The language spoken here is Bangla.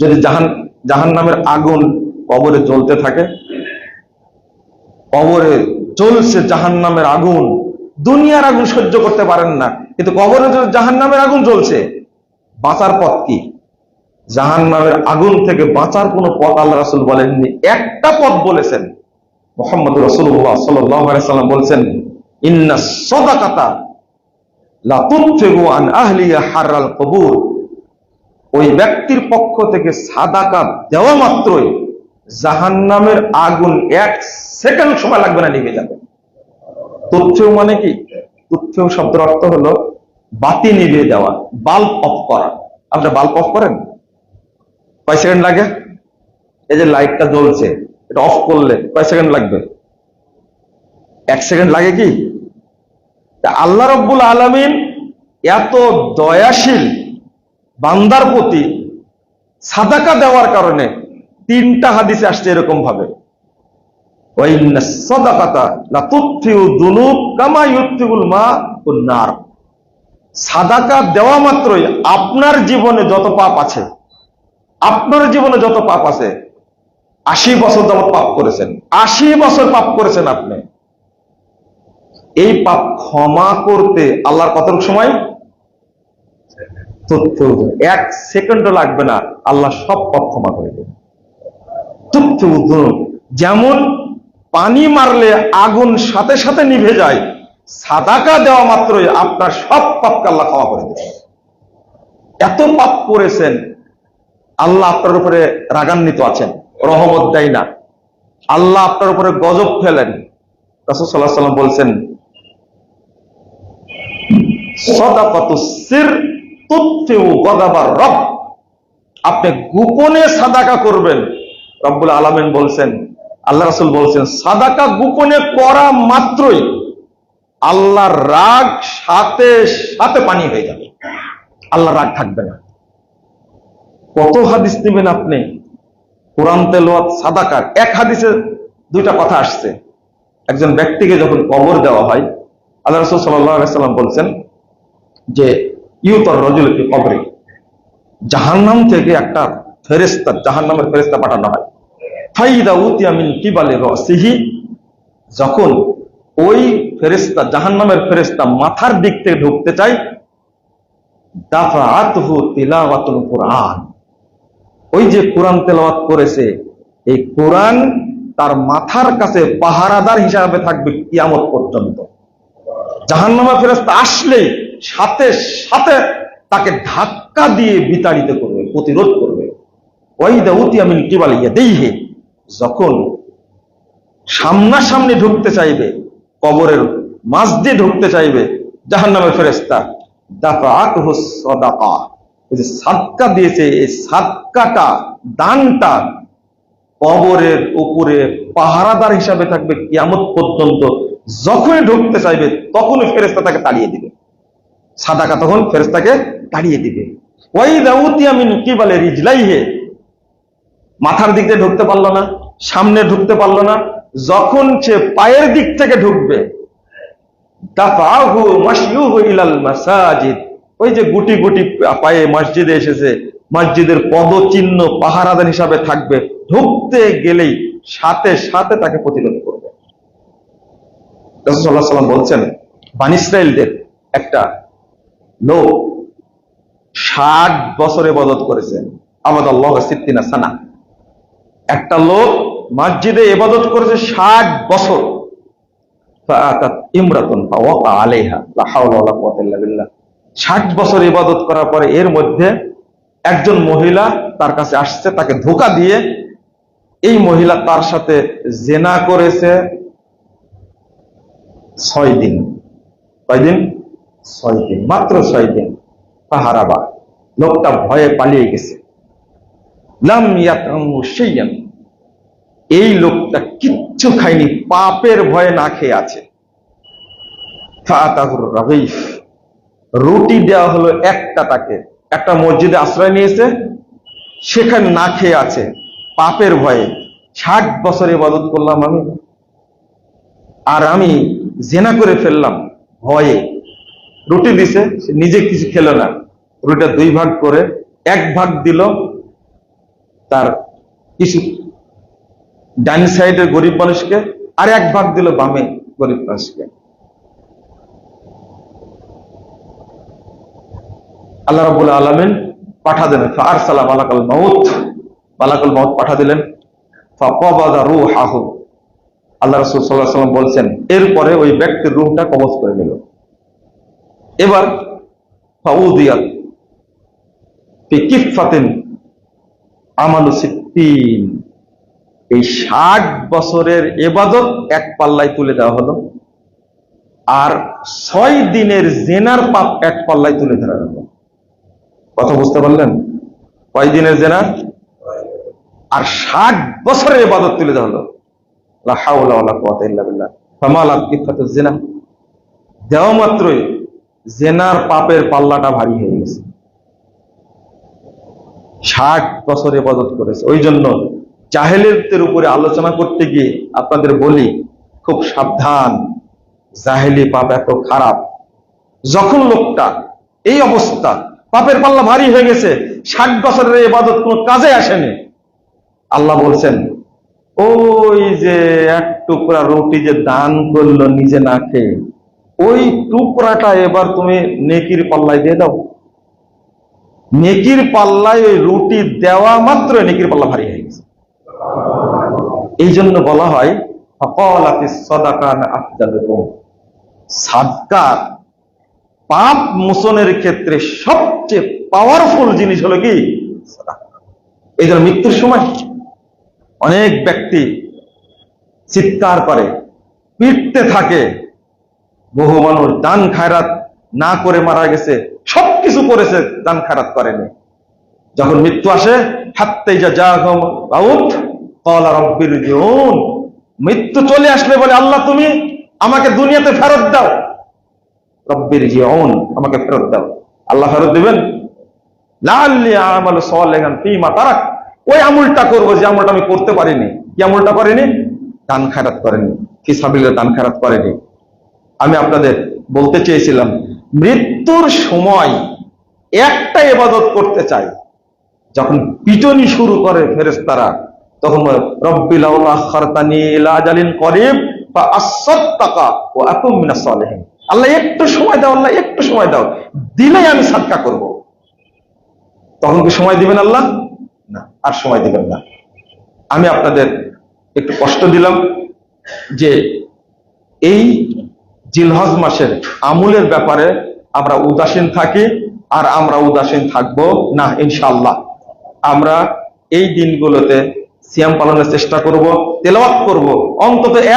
যদি জাহান জাহান নামের আগুন কবরে জ্বলতে থাকে, কবরে জ্বলছে জাহান নামের আগুন, দুনিয়ার আগুন সহ্য করতে পারেন না, কিন্তু কবরে জাহান নামের আগুন জ্বলছে, বাঁচার পথ কি? জাহান নামের আগুন থেকে বাঁচার কোনো পথ আল্লাহ রাসুল বলেননি, একটা পথ বলেছেন মোহাম্মদ রসুল্লাহ সাল্লাম বলছেন, ইন্না সদাকাতা লা তুতফিগু আন আহলিয়া হাররাল কবুর। ওই ব্যক্তির পক্ষ থেকে সাদাকা দেওয়া মাত্রই জাহান্নামের আগুন এক সেকেন্ড সময় লাগবে না নিভে যাবে। তুচ্ছেও মানে কি? তুচ্ছেও শব্দের অর্থ হলো বাতি নিভিয়ে দেওয়া বাল্ব অফ করা। আপনি বাল্ব অফ করেন? কয় সেকেন্ড লাগে? এই যে লাইটটা জ্বলছে, এটা অফ করলে কয় সেকেন্ড লাগবে? এক সেকেন্ড লাগে কি? আল্লাহ রব্বুল আলমিন এত দয়াশীল বান্দার প্রতি সাদাকা দেওয়ার কারণে তিনটা হাদিসে আসছে এরকম ভাবে। সাদাকা দেওয়া মাত্রই আপনার জীবনে যত পাপ আছে, আপনার জীবনে যত পাপ আছে, আশি বছর যাবত পাপ করেছেন। আশি বছর পাপ করেছেন আপনি। এই পাপ ক্ষমা করতে আল্লাহর কত সময়? তথ্য এক সেকেন্ডও লাগবে না, আল্লাহ সব পথ ক্ষমা করে দেবে। যেমন পানি মারলে আগুন সাথে সাথে নিভে যায়, সাদাকা দেওয়া মাত্রই আপনার সব পাপকে আল্লাহ ক্ষমা করে দেবে। এত পাপ করেছেন, আল্লাহ আপনার উপরে রাগান্বিত আছেন, রহমত দেয় না। আল্লাহ আপনার উপরে গজব ফেলেন। সাল্লাহ সাল্লাম বলছেন সদাকতুসির তুত্তেও গদাবার রব। আপনি গোপনে সাদাকা করবেন। রব্বুল আলমেন বলছেন, আল্লাহ রাসুল বলছেন, সাদাকা গোপনে করা মাত্রই আল্লাহর রাগ সাথে সাথে পানি হয়ে যাবে। আল্লাহ রাগ থাকবে না। কত হাদিস নেবেন আপনি? কোরআন তেলোয়াত সাদাকার এক হাদিসে দুইটা কথা আসছে। একজন ব্যক্তিকে যখন কবর দেওয়া হয়, আল্লাহ রসুল সাল্লাম বলছেন যে ইউতর রজুল কবরে। জাহান্নাম থেকে একটা ফেরেস্তা জাহান্নামের ফেরেস্তা পাঠানো হয়। ফাইদা উতিয়ামিন কিবালে রসিহি, যখন ওই ফেরেস্তা জাহান্নামের ফেরেস্তা মাথার দিক থেকে ঢুকতে চাই ওই যে কোরআন তেলাওয়াত করেছে, এই কোরআন তার মাথার কাছে পাহারাদার হিসাবে থাকবে কিয়ামত পর্যন্ত। জাহান্নামা ফেরেস্তা আসলেই সাথে সাথে তাকে ধাক্কা দিয়ে বিতাড়িত করবে, প্রতিরোধ করবে। ওয়াইদা উতিয়ামিন কিবালিয়া দেইহে যখন সামনাসামনি ঢুকতে চাইবে, কবরের মাঝ দিয়ে ঢুকতে চাইবে ফেরেস্তা সদাকা। ওই যে সাদকা দিয়েছে, এই সাদকাটা, দানটা কবরের উপরে পাহারাদার হিসাবে থাকবে কিয়ামত পর্যন্ত। যখনই ঢুকতে চাইবে, তখনই ফেরেস্তা তাকে তাড়িয়ে দিবে। সাদাকা তখন ফেরেস্তাকে তাড়িয়ে দিবে। ওই দাউতিয়ামিন কি বলে রিজলাইহে। মাথার দিক দিয়ে ঢুকতে পারল না, সামনে ঢুকতে পারল না, যখন সে পায়ের দিক থেকে ঢুকবে ওই যে গুটি গুটি পায়ে মসজিদে এসেছে, মসজিদের পদচিহ্ন পাহারাদার হিসাবে থাকবে, ঢুকতে গেলেই সাথে সাথে তাকে প্রতিরোধ করবে। বলছেন, বান ইসরায়েলদের একটা লোক ষাট বছরে বদত করেছে। আমাদ আল্লাহ সিদ্দিনা সানা একটা লোক মসজিদে এবাদত করেছে ষাট বছর। ষাট বছর ইবাদত করার পরে এর মধ্যে একজন মহিলা তার কাছে আসছে, তাকে ধোকা দিয়ে এই মহিলা তার সাথে জেনা করেছে ছয় দিন। কয়দিন? ছয় দিন, মাত্র ছয় দিন পাহারাবা লোকটা ভয়ে পালিয়ে গেছে। লাম ইয়াতামু এই লোকটা কিচ্ছু খায়নি, পাপের ভয়ে না খেয়ে আছে। রুটি দেওয়া হলো একটা তাকে একটা মসজিদে আশ্রয় নিয়েছে, সেখানে না খেয়ে আছে। পাপের ভয়ে ষাট বছর ইবাদত করলাম আমি। আর আমি জেনা করে ফেললাম ভয়ে। রুটি দিছে, সে নিজে কিছু খেলো না। রুটিটা দুই ভাগ করে এক ভাগ দিল তার কিছু ডান সাইডে গরিব মানুষকে, আর এক ভাগ দিল বামে গরিব মানুষকে। আল্লাহ রাবুল আলমিন পাঠা দিলেন আর সালাম আলাকাল মাউত। মালাকুল মাউত পাঠা দিলেন আল্লাহ রাসূল আলাইহি সাল্লাম বলছেন, এরপরে ওই ব্যক্তির রূহটা কবজ করে নিল। এবার ফাউদিয়াত কিফাতিন আমালু সিত্তিন। এই ষাট বছরের এবাদত এক পাল্লায় তুলে দেওয়া হলো আর ছয় দিনের জেনার পাপ এক পাল্লায় তুলে ধরা হলো। কথা বুঝতে পারলেন? কয় দিনের জেনার আর ষাট বছরের এবাদত তুলে দেওয়া হলো। দেওয়া মাত্রই জেনার পাপের পাল্লাটা ভারী হয়ে গেছে। ষাট বছর এবাদত করেছে। ওই জন্য জাহেলিয়তের উপরে আলোচনা করতে গিয়ে আপনাদের বলি, খুব সাবধান। জাহেলি পাপ এত খারাপ। যখন লোকটা এই অবস্থা, পাপের পাল্লা ভারী হয়ে গেছে, ষাট বছরের এবাদত কোনো কাজে আসেনি। আল্লাহ বলছেন, ওই যে এক টুকরা রুটি যে দান করল নিজে না খেয়ে ওই টুকরাটা এবার তুমি নেকির পাল্লায় দিয়ে দাও। নেকির পাল্লায় রুটি দেওয়া মাত্র নেকির পাল্লা ভারী হয়ে গেছে। এই জন্য বলা হয় সাদকার পাপ মোচনের ক্ষেত্রে সবচেয়ে পাওয়ারফুল জিনিস হলো কি? এই জন্য মৃত্যুর সময় অনেক ব্যক্তি চিৎকার করে, পিটতে থাকে বহু মানুষ দান খায়রাত না করে মারা গেছে, সবকিছু করেছে, দান খায়রাত করেনি। যখন মৃত্যু আসে হাত্তে যা যা আউট কলা রব্বির মৃত্যু চলে আসলে বলে আল্লাহ তুমি আমাকে দুনিয়াতে ফেরত দাও। রব্বির জিউন, আমাকে ফেরত দাও। আল্লাহ ফেরত দিবেন তারাক। ওই আমলটা করব যে আমলটা আমি করতে পারিনি। কি আমলটা করেনি? দান খায়রাত করেনি। কি সাবিলের দান খায়রাত করেনি। আমি আপনাদের বলতে চেয়েছিলাম, মৃত্যুর সময় একটা ইবাদত করতে চাই। যখন পিটনি শুরু করে ফেরেশতারা, তখন আল্লাহ, একটু সময় দাও, আল্লাহ, একটু সময় দাও, দিলেই আমি সাদকা করব। তখন কি সময় দিবেন আল্লাহ? না, আর সময় দিবেন না। আমি আপনাদের একটু কষ্ট দিলাম যে এই জিলহজ মাসের আমুলের ব্যাপারে আমরা উদাসীন থাকি আর আমরা উদাসীন থাকব না ইনশাল্লাহ আমরা এই দিনগুলোতে সিয়াম পালনের চেষ্টা করব, তেলাওয়াত করব, অন্তত এক